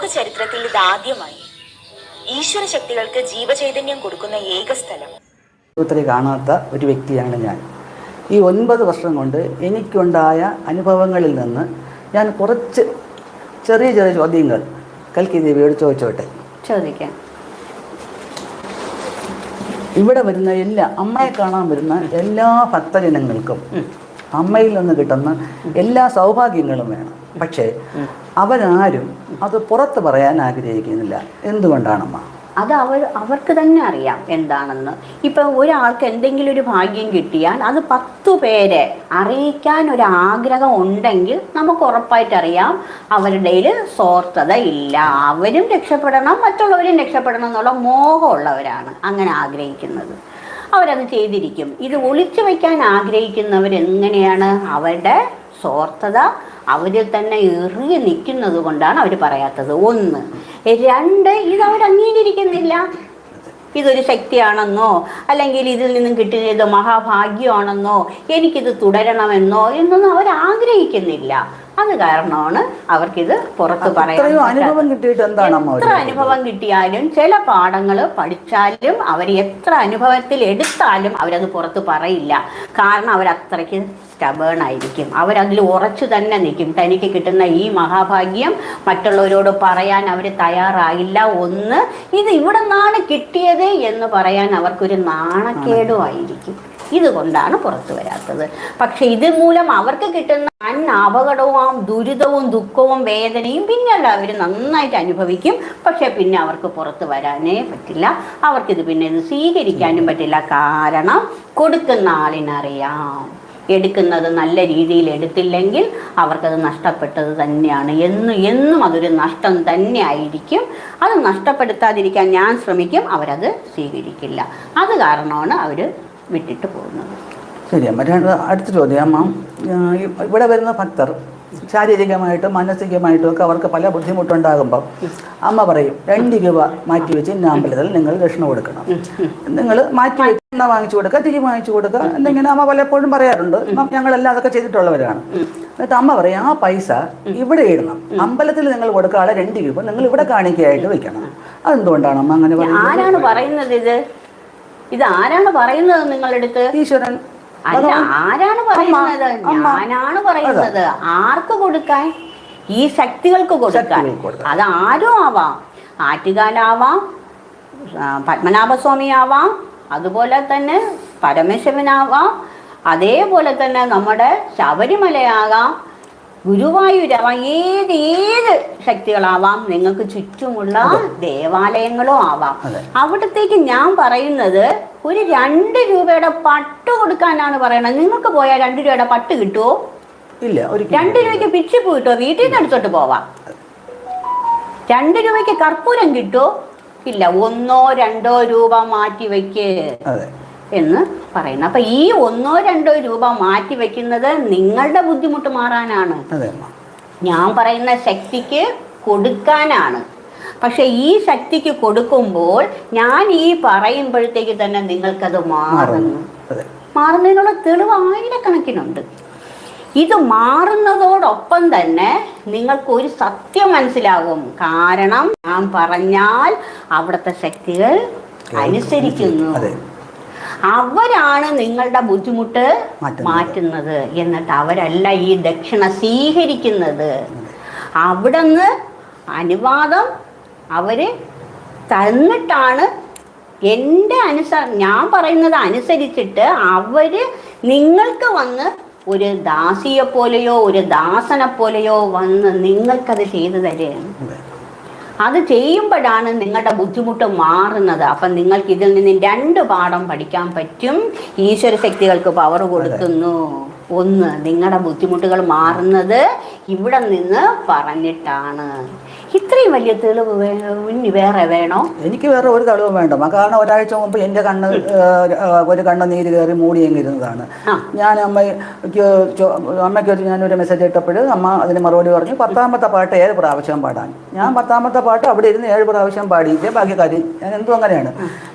ലോക ചരിത്രത്തിൽ ഇതാദ്യമായി ഈശ്വര ശക്തികൾക്ക് ജീവചൈതന്യം കൊടുക്കുന്ന ഏക സ്ഥലം. ഒത്തിരി കാണാത്ത ഒരു വ്യക്തിയാണ് ഞാൻ. ഈ ഒൻപത് വർഷം കൊണ്ട് എനിക്കുണ്ടായ അനുഭവങ്ങളിൽ നിന്ന് ഞാൻ കുറച്ച് ചെറിയ ചെറിയ ചോദ്യങ്ങൾ കൽക്കി ദേവിയോട് ചോദിച്ചോട്ടെ. ചോദിക്കാം. ഇവിടെ വരുന്ന എല്ലാ അമ്മയെ കാണാൻ വരുന്ന എല്ലാ ഭക്തജനങ്ങൾക്കും അമ്മയിൽ നിന്ന് കിട്ടുന്ന എല്ലാ സൗഭാഗ്യങ്ങളും വേണം. പക്ഷേ അവരാരും അത് പുറത്ത് പറയാൻ ആഗ്രഹിക്കുന്നില്ല. എന്തുകൊണ്ടാണമ്മ? അത് അവർ അവർക്ക് തന്നെ അറിയാം എന്താണെന്ന്. ഇപ്പം ഒരാൾക്ക് എന്തെങ്കിലും ഒരു ഭാഗ്യം കിട്ടിയാൽ അത് പത്തു പേരെ അറിയിക്കാൻ ഒരു ആഗ്രഹം ഉണ്ടെങ്കിൽ നമുക്ക് ഉറപ്പായിട്ട് അറിയാം അവരുടെ സ്വാർത്ഥത ഇല്ല. അവരും രക്ഷപ്പെടണം മറ്റുള്ളവരും രക്ഷപ്പെടണം എന്നുള്ള മോഹമുള്ളവരാണ് അങ്ങനെ ആഗ്രഹിക്കുന്നത്. അവരത് ചെയ്തിരിക്കും. ഇത് ഒളിച്ചു വയ്ക്കാൻ ആഗ്രഹിക്കുന്നവർ എങ്ങനെയാണ് അവരുടെ സ്വാർത്ഥത അവരിൽ തന്നെ എറിയ നിൽക്കുന്നത് കൊണ്ടാണ് അവർ പറയാത്തത്. ഒന്ന് രണ്ട് ഇത് അവർ അംഗീകരിക്കുന്നില്ല. ഇതൊരു ശക്തിയാണെന്നോ അല്ലെങ്കിൽ ഇതിൽ നിന്നും കിട്ടുന്നത് മഹാഭാഗ്യമാണെന്നോ എനിക്കിത് തുടരണമെന്നോ എന്നൊന്നും അവർ ആഗ്രഹിക്കുന്നില്ല. അത് കാരണമാണ് അവർക്കിത് പുറത്ത് പറയാൻ. അനുഭവം കിട്ടിയിട്ട് എന്താണ് എത്ര അനുഭവം കിട്ടിയാലും ചില പാഠങ്ങൾ പഠിച്ചാലും അവർ എത്ര അനുഭവത്തിൽ എടുത്താലും അവരത് പുറത്ത് പറയില്ല. കാരണം അവരത്രയ്ക്ക് സ്റ്റബേൺ ആയിരിക്കും. അവരതിൽ ഉറച്ചു തന്നെ നിൽക്കും. തനിക്ക് കിട്ടുന്ന ഈ മഹാഭാഗ്യം മറ്റുള്ളവരോട് പറയാൻ അവർ തയ്യാറായില്ല. ഒന്ന് ഇത് ഇവിടെ നിന്നാണ് കിട്ടിയത് എന്ന് പറയാൻ അവർക്കൊരു നാണക്കേടുമായിരിക്കും ഇതുകൊണ്ടാണ് പുറത്തു വരാത്തത്. പക്ഷെ ഇത് മൂലം അവർക്ക് കിട്ടുന്ന വൻ അപകടവും ദുരിതവും ദുഃഖവും വേദനയും പിന്നെ അവർ നന്നായിട്ട് അനുഭവിക്കും. പക്ഷെ പിന്നെ അവർക്ക് പുറത്തു വരാനേ പറ്റില്ല. അവർക്കിത് പിന്നെ ഇത് സ്വീകരിക്കാനും പറ്റില്ല. കാരണം കൊടുക്കുന്ന ആളിനറിയാം. എടുക്കുന്നത് നല്ല രീതിയിൽ എടുത്തില്ലെങ്കിൽ അവർക്കത് നഷ്ടപ്പെട്ടത് തന്നെയാണ്. എന്നും എന്നും അതൊരു നഷ്ടം തന്നെ ആയിരിക്കും. അത് നഷ്ടപ്പെടുത്താതിരിക്കാൻ ഞാൻ ശ്രമിക്കും. അവരത് സ്വീകരിക്കില്ല. അത് കാരണമാണ് അവർ വിട്ടിട്ട് പോകുന്നത്. ശരി മറ്റേ അടുത്ത ചോദ്യം. അമ്മ ഇവിടെ വരുന്ന ഭക്തർ ശാരീരികമായിട്ടും മാനസികമായിട്ടും ഒക്കെ അവർക്ക് പല ബുദ്ധിമുട്ടുണ്ടാകുമ്പോൾ അമ്മ പറയും രണ്ട് രൂപ മാറ്റി വെച്ച് ഇന്ന അമ്പലത്തിൽ നിങ്ങൾ ദക്ഷിണ കൊടുക്കണം. നിങ്ങൾ മാറ്റി വെച്ച് എണ്ണ വാങ്ങിച്ചു കൊടുക്കുക തിരി വാങ്ങിച്ചു കൊടുക്കുക എന്നിങ്ങനെ അമ്മ പലപ്പോഴും പറയാറുണ്ട്. ഞങ്ങളെല്ലാം അതൊക്കെ ചെയ്തിട്ടുള്ളവരാണ്. എന്നിട്ട് അമ്മ പറയും ആ പൈസ ഇവിടെ ഇടണം. അമ്പലത്തിൽ നിങ്ങൾ കൊടുക്കാനുള്ള രണ്ട് രൂപ നിങ്ങൾ ഇവിടെ കാണിക്കയായിട്ട് വെക്കണം. അതെന്തുകൊണ്ടാണ് അമ്മ അങ്ങനെ പറയുന്നത്? ആരാണ് പറയുന്നത് ഇത്? ഇത് ആരാണ് പറയുന്നത് നിങ്ങളെടുത്ത് ഈശ്വരൻ. അല്ല ആരാണ് പറയുന്നത്. ഞാനാണ് പറയുന്നത്. ആർക്ക് കൊടുക്കാൻ? ഈ ശക്തികൾക്ക് കൊടുക്കാൻ. അത് ആരും ആവാം. ആറ്റുകാലാവാം പത്മനാഭസ്വാമി ആവാം അതുപോലെ തന്നെ പരമശിവനാവാം അതേപോലെ തന്നെ നമ്മുടെ ശബരിമലയാകാം ഗുരുവായൂരാവാം ഏത് ഏത് ശക്തികളാവാം നിങ്ങൾക്ക് ചുറ്റുമുള്ള ദേവാലയങ്ങളും ആവാം. അവിടത്തേക്ക് ഞാൻ പറയുന്നത് ഒരു രണ്ട് രൂപയുടെ പട്ട് കൊടുക്കാനാണ് പറയണത്. നിങ്ങൾക്ക് പോയാൽ രണ്ട് രൂപയുടെ പട്ട് കിട്ടുമോ ഇല്ല രണ്ട് രൂപയ്ക്ക് പിച്ചിപ്പൂ കിട്ടുമോ വീട്ടിൽ നിന്ന് എടുത്തോട്ട് പോവാം. രണ്ട് രൂപയ്ക്ക് കർപ്പൂരം കിട്ടുമോ ഇല്ല ഒന്നോ രണ്ടോ രൂപ മാറ്റി വെക്ക്. എന്ന് പറയുന്നത് അപ്പൊ ഈ ഒന്നോ രണ്ടോ രൂപ മാറ്റി വെക്കുന്നത് നിങ്ങളുടെ ബുദ്ധിമുട്ട് മാറാനാണ്. ഞാൻ പറയുന്ന ശക്തിക്ക് കൊടുക്കാനാണ്. പക്ഷെ ഈ ശക്തിക്ക് കൊടുക്കുമ്പോൾ ഞാൻ ഈ പറയുമ്പോഴത്തേക്ക് തന്നെ നിങ്ങൾക്കത് മാറുന്നു. മാറുന്നതിനുള്ള തെളിവ് ആയിരക്കണക്കിനുണ്ട്. ഇത് മാറുന്നതോടൊപ്പം തന്നെ നിങ്ങൾക്ക് ഒരു സത്യം മനസ്സിലാകും. കാരണം ഞാൻ പറഞ്ഞാൽ അവിടുത്തെ ശക്തികൾ അനുസരിക്കുന്നു. അവരാണ് നിങ്ങളുടെ ബുദ്ധിമുട്ട് മാറ്റുന്നത്. എന്നിട്ട് അവരല്ല ഈ ദക്ഷിണ സ്വീകരിക്കുന്നത്. അവിടുന്ന് അനുവാദം അവർ തന്നിട്ടാണ് എന്റെ അനുസ ഞാൻ പറയുന്നത് അനുസരിച്ചിട്ട് അവർ നിങ്ങൾക്ക് വന്ന് ഒരു ദാസിയെ പോലെയോ ഒരു ദാസനെ പോലെയോ വന്ന് നിങ്ങൾക്കത് ചെയ്തു തരുകയാണ്. അതെ ചെയ്യുമ്പോഴാണ് നിങ്ങളുടെ ബുദ്ധിമുട്ട് മാറുന്നത്. അപ്പം നിങ്ങൾക്ക് ഇതിൽ നിന്ന് രണ്ട് പാഠം പഠിക്കാൻ പറ്റും. ഈശ്വര ശക്തികൾക്ക് പവർ കൊടുക്കുന്നു. ഒന്ന് നിങ്ങളുടെ ബുദ്ധിമുട്ടുകൾ മാറുന്നത് ഇവിടെ നിന്ന് പറഞ്ഞിട്ടാണ്. ഇത്രയും വലിയ തെളിവ് ഇനി വേറെ വേണോ? എനിക്ക് വേറെ ഒരു തെളിവ് വേണ്ട. കാരണം ഒരാഴ്ച മുമ്പ് എന്റെ കണ്ണ് ഒരു കണ്ണ് നീര് കയറി മൂടിയെങ്കിരുന്നതാണ്. ഞാൻ അമ്മയ്ക്ക് അമ്മയ്ക്ക് ഒരു ഞാനൊരു മെസ്സേജ് ഇട്ടപ്പോൾ അമ്മ അതിന് മറുപടി പറഞ്ഞു പത്താമത്തെ പാട്ട് ഏഴ് പ്രാവശ്യം പാടാൻ. ഞാൻ പത്താമത്തെ പാട്ട് അവിടെ ഇരുന്ന് ഏഴ് പ്രാവശ്യം പാടിയിട്ട് ബാക്കി കാര്യം ഞാൻ എന്തും അങ്ങനെയാണ്.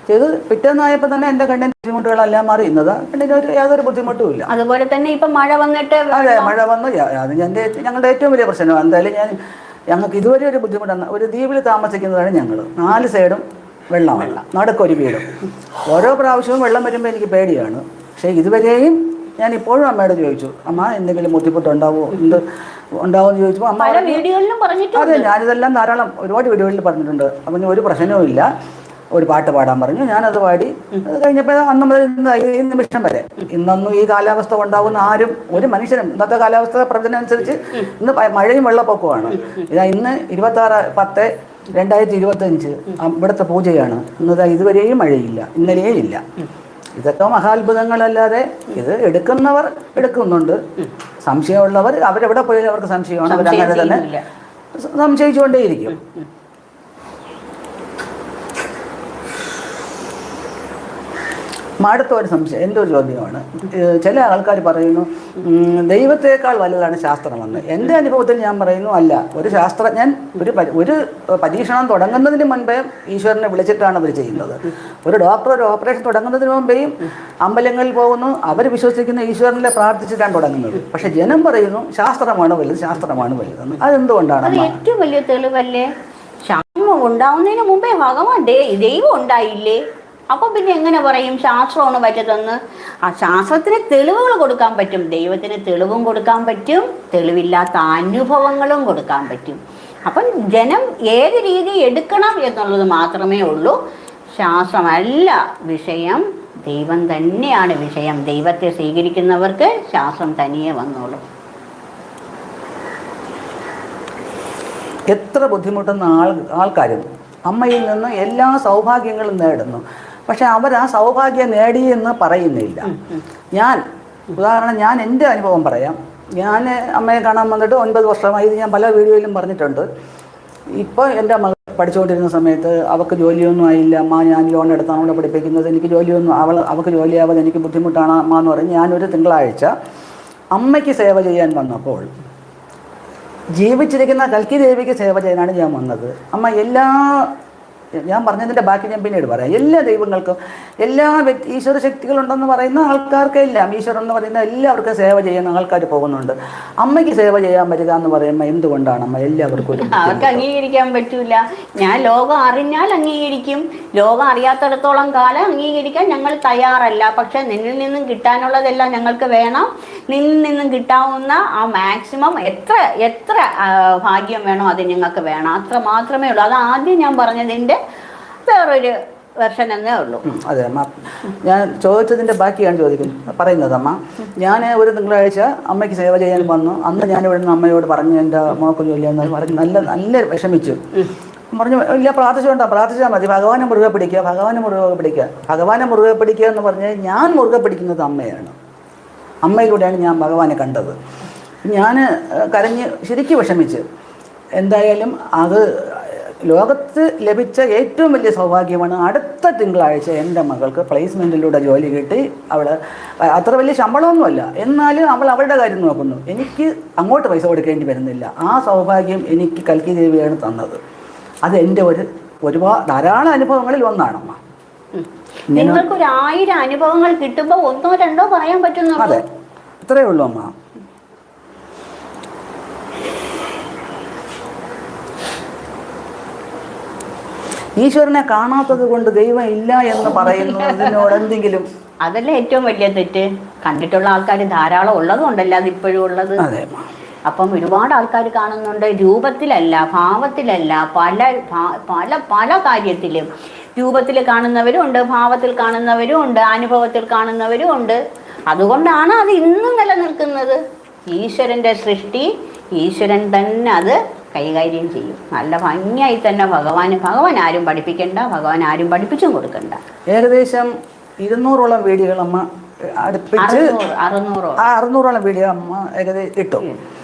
ചെയ്ത് പിറ്റേന്നായപ്പോൾ തന്നെ എന്റെ കണ്ണിന്റെ ബുദ്ധിമുട്ടുകളെല്ലാം മാറിയുന്നത് കണ്ണിന് ഒരു യാതൊരു ബുദ്ധിമുട്ടും ഇല്ല അതുപോലെ തന്നെ ഇപ്പം മഴ വന്നിട്ട് അതെ മഴ വന്നു. ഞാൻ അത് എന്റെ ഞങ്ങളുടെ ഏറ്റവും വലിയ പ്രശ്നമാണ് എന്തായാലും ഞാൻ ഞങ്ങൾക്ക് ഇതുവരെ ഒരു ബുദ്ധിമുട്ടാണ് ഒരു ദ്വീപിൽ താമസിക്കുന്നതാണ് ഞങ്ങൾ. നാല് സൈഡും വെള്ളമാണ് നടക്കൊരു വീടും. ഓരോ പ്രാവശ്യവും വെള്ളം വരുമ്പോൾ എനിക്ക് പേടിയാണ്. പക്ഷേ ഇതുവരെയും ഞാൻ ഇപ്പോഴും അമ്മയോട് ചോദിച്ചു അമ്മ എന്തെങ്കിലും ബുദ്ധിമുട്ടുണ്ടാവോ? എന്ത് ഉണ്ടാവുമെന്ന് ചോദിച്ചപ്പോൾ അമ്മ അതെ ഞാനിതെല്ലാം ധാരാളം ഒരുപാട് വീഡിയോകളിൽ പറഞ്ഞിട്ടുണ്ട്. അപ്പം ഒരു പ്രശ്നവും ഇല്ല ഒരു പാട്ട് പാടാൻ പറഞ്ഞു. ഞാനത് പാടി. അത് കഴിഞ്ഞപ്പോൾ അന്ന് മുതൽ ഇന്ന് ഈ നിമിഷം വരെ. ഇന്നൊന്നും ഈ കാലാവസ്ഥ ഉണ്ടാവുന്ന ആരും ഒരു മനുഷ്യനും ഇന്നത്തെ കാലാവസ്ഥ പ്രവചനം അനുസരിച്ച് ഇന്ന് മഴയും വെള്ളപ്പൊക്കമാണ് ഇതാ ഇന്ന് ഇരുപത്തി ആറ് പത്ത് രണ്ടായിരത്തി ഇരുപത്തി അഞ്ച് ഇവിടുത്തെ പൂജയാണ്. ഇന്നതാ ഇതുവരെയും മഴയില്ല ഇന്നലെയും ഇല്ല. ഇതൊക്കെ മഹാത്ഭുതങ്ങളല്ലാതെ ഇത് എടുക്കുന്നവർ എടുക്കുന്നുണ്ട്. സംശയമുള്ളവർ അവരെവിടെ പോയാലും അവർക്ക് സംശയമാണ്. അവർ അങ്ങനെ തന്നെ സംശയിച്ചുകൊണ്ടേയിരിക്കും. അടുത്ത ഒരു സംശയം എന്റെ ഒരു ചോദ്യമാണ്. ചില ആൾക്കാർ പറയുന്നു ദൈവത്തേക്കാൾ വലുതാണ് ശാസ്ത്രമെന്ന്. എന്റെ അനുഭവത്തിൽ ഞാൻ പറയുന്നു അല്ല. ഒരു ശാസ്ത്രജ്ഞൻ ഒരു ഒരു പരീക്ഷണം തുടങ്ങുന്നതിന് മുൻപേ ഈശ്വരനെ വിളിച്ചിട്ടാണ് അവർ ചെയ്യുന്നത്. ഒരു ഡോക്ടർ ഒരു ഓപ്പറേഷൻ തുടങ്ങുന്നതിന് മുമ്പേയും അമ്പലങ്ങളിൽ പോകുന്നു. അവർ വിശ്വസിക്കുന്ന ഈശ്വരനെ പ്രാർത്ഥിച്ചിട്ടാണ് തുടങ്ങുന്നത്. പക്ഷെ ജനം പറയുന്നു ശാസ്ത്രമാണ് വലുത് ശാസ്ത്രമാണ് വലുതെന്ന്. അതെന്തുകൊണ്ടാണ് അത് ഏറ്റവും വലിയ തെളിവല്ലേ? ഉണ്ടാവുന്നതിന് മുമ്പേ ഭഗവാൻ ദൈവം ഉണ്ടായില്ലേ? അപ്പൊ പിന്നെ എങ്ങനെ പറയും? ശാസ്ത്രമാണ് പറ്റതെന്ന് ആ ശാസ്ത്രത്തിന് തെളിവുകൾ കൊടുക്കാൻ പറ്റും. ദൈവത്തിന് തെളിവും കൊടുക്കാൻ പറ്റും. തെളിവില്ലാത്ത അനുഭവങ്ങളും കൊടുക്കാൻ പറ്റും. അപ്പം ജനം ഏത് രീതി എടുക്കണം എന്നുള്ളത് മാത്രമേ ഉള്ളൂ. ശാസ്ത്രമല്ല വിഷയം. ദൈവം തന്നെയാണ് വിഷയം. ദൈവത്തെ സ്വീകരിക്കുന്നവർക്ക് ശാസ്ത്രം തനിയെ വന്നോളൂ. എത്ര ബുദ്ധിമുട്ടുന്ന ആൾ ആൾക്കാരും അമ്മയിൽ നിന്ന് എല്ലാ സൗഭാഗ്യങ്ങളും നേടുന്നു. പക്ഷെ അവർ ആ സൗഭാഗ്യം നേടി എന്ന് പറയുന്നില്ല ഞാൻ ഉദാഹരണം ഞാൻ എന്റെ അനുഭവം പറയാം. ഞാൻ അമ്മയെ കാണാൻ വന്നിട്ട് ഒൻപത് വർഷമായി ഇത് ഞാൻ പല വീഡിയോയിലും പറഞ്ഞിട്ടുണ്ട്. ഇപ്പോൾ എന്റെ മകൾ പഠിച്ചുകൊണ്ടിരുന്ന സമയത്ത് അവൾക്ക് ജോലിയൊന്നും ആയില്ല. അമ്മ ഞാൻ ലോൺ എടുത്താണ് അവളെ പഠിപ്പിക്കുന്നത്. എനിക്ക് ജോലിയൊന്നും അവൾ അവൾക്ക് ജോലിയാവാതെ എനിക്ക് ബുദ്ധിമുട്ടാണ് അമ്മ എന്ന് പറഞ്ഞ് ഞാനൊരു തിങ്കളാഴ്ച അമ്മയ്ക്ക് സേവ ചെയ്യാൻ വന്നപ്പോൾ ജീവിച്ചിരിക്കുന്ന കൽക്കി ദേവിക്ക് സേവ ചെയ്യാനാണ് ഞാൻ വന്നത്. അമ്മ എല്ലാ ഞാൻ പറഞ്ഞതിന്റെ ബാക്കി ഞാൻ പിന്നീട് പറയാം. എല്ലാ ദൈവങ്ങൾക്കും എല്ലാ വ്യക്തി ഈശ്വര ശക്തികളുണ്ടെന്ന് പറയുന്ന ആൾക്കാർക്കെല്ലാം ഈശ്വരൻ എന്ന് പറയുന്ന എല്ലാവർക്കും സേവ ചെയ്യുന്ന ആൾക്കാർ പോകുന്നുണ്ട്. അമ്മയ്ക്ക് സേവ ചെയ്യാൻ പറ്റുക എന്ന് പറയുമ്പോൾ എന്തുകൊണ്ടാണ് അമ്മ എല്ലാവർക്കും അവർക്ക് അംഗീകരിക്കാൻ പറ്റൂല. ഞാൻ ലോകം അറിഞ്ഞാൽ അംഗീകരിക്കും. ലോകം അറിയാത്തിടത്തോളം കാലം അംഗീകരിക്കാൻ ഞങ്ങൾ തയ്യാറല്ല. പക്ഷെ നിന്നിൽ നിന്നും കിട്ടാനുള്ളതെല്ലാം ഞങ്ങൾക്ക് വേണം. നിന്നിൽ നിന്നും കിട്ടാവുന്ന ആ മാക്സിമം എത്ര എത്ര ഭാഗ്യം വേണോ അത് ഞങ്ങൾക്ക് വേണം. അത്ര മാത്രമേ ഉള്ളൂ. അത് ആദ്യം ഞാൻ പറഞ്ഞതിന്റെ വേറൊരു വെർഷൻ എന്നേ ഉള്ളൂ. അതെ അമ്മ. ഞാൻ ചോദിച്ചതിന്റെ ബാക്കിയാണ് ചോദിക്കുന്നത് പറയുന്നത് അമ്മ. ഞാൻ ഒരു തിങ്കളാഴ്ച അമ്മയ്ക്ക് സേവ ചെയ്യാൻ വന്നു. അന്ന് ഞാൻ ഇവിടെ നിന്ന് അമ്മയോട് പറഞ്ഞു എന്റെ മോക്ക് ജോലിയെന്ന് പറഞ്ഞ് നല്ല നല്ല വിഷമിച്ചു. പറഞ്ഞു ഇല്ല പ്രാർത്ഥിച്ചുകൊണ്ടാ പ്രാർത്ഥിച്ചാൽ മതി. ഭഗവാനെ മുറുകെ പിടിക്കുക ഭഗവാനെ മുറുകെ പിടിക്കുക. ഭഗവാനെ മുറുകെ പിടിക്കുക എന്ന് പറഞ്ഞ് ഞാൻ മുറുകെ പിടിക്കുന്നത് അമ്മയാണ്. അമ്മയിലൂടെയാണ് ഞാൻ ഭഗവാനെ കണ്ടത്. ഞാൻ കരഞ്ഞ് ശരിക്കും വിഷമിച്ച്. എന്തായാലും അത് ലോകത്ത് ലഭിച്ച ഏറ്റവും വലിയ സൗഭാഗ്യമാണ് അടുത്ത തിങ്കളാഴ്ച എന്റെ മകൾക്ക് പ്ലേസ്മെന്റിലൂടെ ജോലി കിട്ടി. അവൾ അത്ര വലിയ ശമ്പളമൊന്നുമല്ല. എന്നാലും അവൾ അവളുടെ കാര്യം നോക്കുന്നു. എനിക്ക് അങ്ങോട്ട് പൈസ കൊടുക്കേണ്ടി വരുന്നില്ല. ആ സൗഭാഗ്യം എനിക്ക് കൽക്കി ദേവിയാണ് തന്നത്. അത് എന്റെ ഒരു ഒരുപാട് ധാരാളം അനുഭവങ്ങളിൽ ഒന്നാണമ്മ നിങ്ങൾക്ക് ഒരു ആയിരം അനുഭവങ്ങൾ കിട്ടുമ്പോൾ ഒന്നോ രണ്ടോ പറയാൻ പറ്റുന്നു അതെ. ഇത്രയേ ഉള്ളൂ അമ്മ. ഈശ്വരനെ കാണാത്തത് കൊണ്ട് ദൈവം ഇല്ല എന്ന് പറയുന്നു. അതിനോട് എന്തെങ്കിലും? അതല്ല ഏറ്റവും വലിയ തെറ്റ്? കണ്ടിട്ടുള്ള ആൾക്കാർ ധാരാളം ഉള്ളതും ഉണ്ടല്ലോ അത് ഇപ്പോഴും ഉള്ളത്? അപ്പം ഒരുപാട് ആൾക്കാർ കാണുന്നുണ്ട്. രൂപത്തിലല്ല ഭാവത്തിലല്ല പല പല പല കാര്യത്തിലും. രൂപത്തിൽ കാണുന്നവരും ഉണ്ട് ഭാവത്തിൽ കാണുന്നവരും ഉണ്ട് അനുഭവത്തിൽ കാണുന്നവരും ഉണ്ട്. അതുകൊണ്ടാണ് അത് ഇന്നും നിലനിൽക്കുന്നത്. ഈശ്വരന്റെ സൃഷ്ടി ഈശ്വരൻ തന്നെ അത് കൈകാര്യം ചെയ്യും. നല്ല ഭംഗിയായി തന്നെ ഭഗവാന് ഭഗവാൻ ആരും പഠിപ്പിക്കണ്ട ഭഗവാൻ ആരും പഠിപ്പിച്ചും കൊടുക്കണ്ട. ഏകദേശം ഇരുന്നൂറോളം വീഡിയോകൾ അമ്മ അടുപ്പിച്ച് അറുന്നൂറോളം വീഡിയോ അമ്മ ഏകദേശം ഇട്ടു.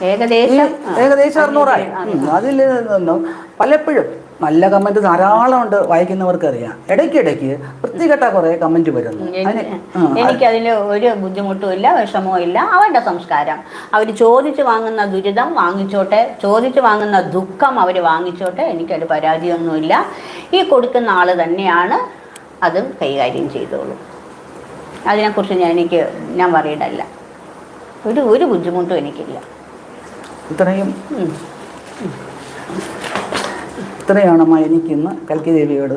ഏകദേശം ഏകദേശം അറുന്നൂറായി. അതിൽ നിന്നും പലപ്പോഴും നല്ല കമന്റ് ധാരാളം ഉണ്ട് വായിക്കുന്നവർക്ക് അറിയാം ഇടയ്ക്കിടയ്ക്ക് വൃത്തികെട്ട കുറെ കമന്റ് വരുന്നു. അതിന് എനിക്കതിൽ ഒരു ബുദ്ധിമുട്ടും ഇല്ല വിഷമവും ഇല്ല. അവരുടെ സംസ്കാരം. അവർ ചോദിച്ചു വാങ്ങുന്ന ദുരിതം വാങ്ങിച്ചോട്ടെ ചോദിച്ചു വാങ്ങുന്ന ദുഃഖം അവർ വാങ്ങിച്ചോട്ടെ എനിക്കൊരു പരാതിയൊന്നുമില്ല. ഈ കൊടുക്കുന്ന ആൾ തന്നെയാണ് അതും കൈകാര്യം ചെയ്തോളൂ. അതിനെക്കുറിച്ച് ഞാൻ എനിക്ക് ഞാൻ പറയടല്ല ഒരു ഒരു ബുദ്ധിമുട്ടും എനിക്കില്ല. ഇത്രയും. ഇത്രയാണ് അമ്മ എനിക്കിന്ന് കൽക്കി ദേവിയോട്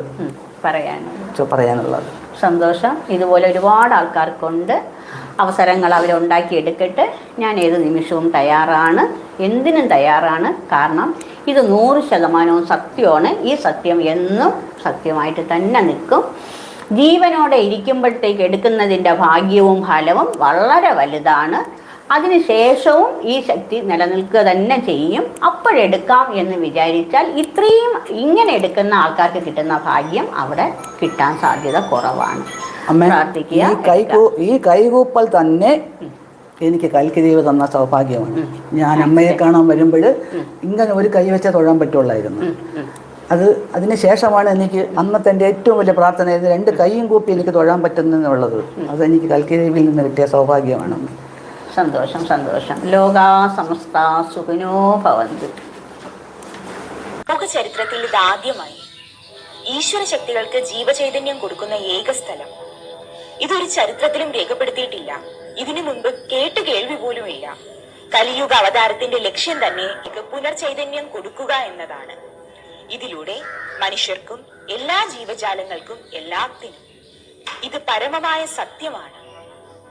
പറയാനുള്ളത്. പറയാനുള്ളത്. സന്തോഷം. ഇതുപോലെ ഒരുപാട് ആൾക്കാർക്കുണ്ട്. അവസരങ്ങൾ അവരുണ്ടാക്കിയെടുക്കട്ടെ ഞാൻ ഏത് നിമിഷവും തയ്യാറാണ്. എന്തിനും തയ്യാറാണ്. കാരണം ഇത് നൂറ് ശതമാനവും സത്യമാണ്. ഈ സത്യം എന്നും സത്യമായിട്ട് തന്നെ നിൽക്കും. ജീവനോടെ ഇരിക്കുമ്പോഴത്തേക്ക് എടുക്കുന്നതിന്റെ ഭാഗ്യവും ഫലവും വളരെ വലുതാണ്. അതിനുശേഷവും ഈ ശക്തി നിലനിൽക്കുക തന്നെ ചെയ്യും. അപ്പോഴെടുക്കാം എന്ന് വിചാരിച്ചാൽ ഇത്രയും ഇങ്ങനെ എടുക്കുന്ന ആൾക്കാർക്ക് കിട്ടുന്ന ഭാഗ്യം അവിടെ കിട്ടാൻ സാധ്യത കുറവാണ്. പ്രാർത്ഥിക്കുക ഈ കൈകൂ ഈ കൈകൂപ്പൽ തന്നെ എനിക്ക് കൽക്കി ദൈവം തന്ന സൗഭാഗ്യമാണ്. ഞാൻ അമ്മയെ കാണാൻ വരുമ്പോൾ ഇങ്ങനെ ഒരു കൈ വെച്ച തൊഴാൻ പറ്റുള്ളായിരുന്നു. അത് അതിന് ശേഷമാണ് എനിക്ക് അന്നത്തെ എന്റെ ഏറ്റവും വലിയ പ്രാർത്ഥന രണ്ട് കൈയും കൂപ്പി എനിക്ക് തൊഴാൻ പറ്റുന്നുള്ളത് അത് എനിക്ക് കൽക്കി ദൈവിയിൽ നിന്ന് കിട്ടിയ സൗഭാഗ്യമാണ്. സന്തോഷം സന്തോഷം. ലോകാ സമസ്ത സുഖിനോ ഭവന്തു. ലോകചരിത്രത്തിൽ ചരിത്രത്തിൽ ഇതാദ്യമായി ഈശ്വര ശക്തികൾക്ക് ജീവചൈതന്യം കൊടുക്കുന്ന ഏക സ്ഥലം. ഇതൊരു ചരിത്രത്തിലും രേഖപ്പെടുത്തിയിട്ടില്ല. ഇതിനു മുൻപ് കേട്ട് കേൾവി ഇല്ല കലിയുഗ അവതാരത്തിന്റെ ലക്ഷ്യം തന്നെ ഇത് പുനർചൈതന്യം കൊടുക്കുക എന്നതാണ്. ഇതിലൂടെ മനുഷ്യർക്കും എല്ലാ ജീവജാലങ്ങൾക്കും എല്ലാത്തിനും ഇത് പരമമായ സത്യമാണ്.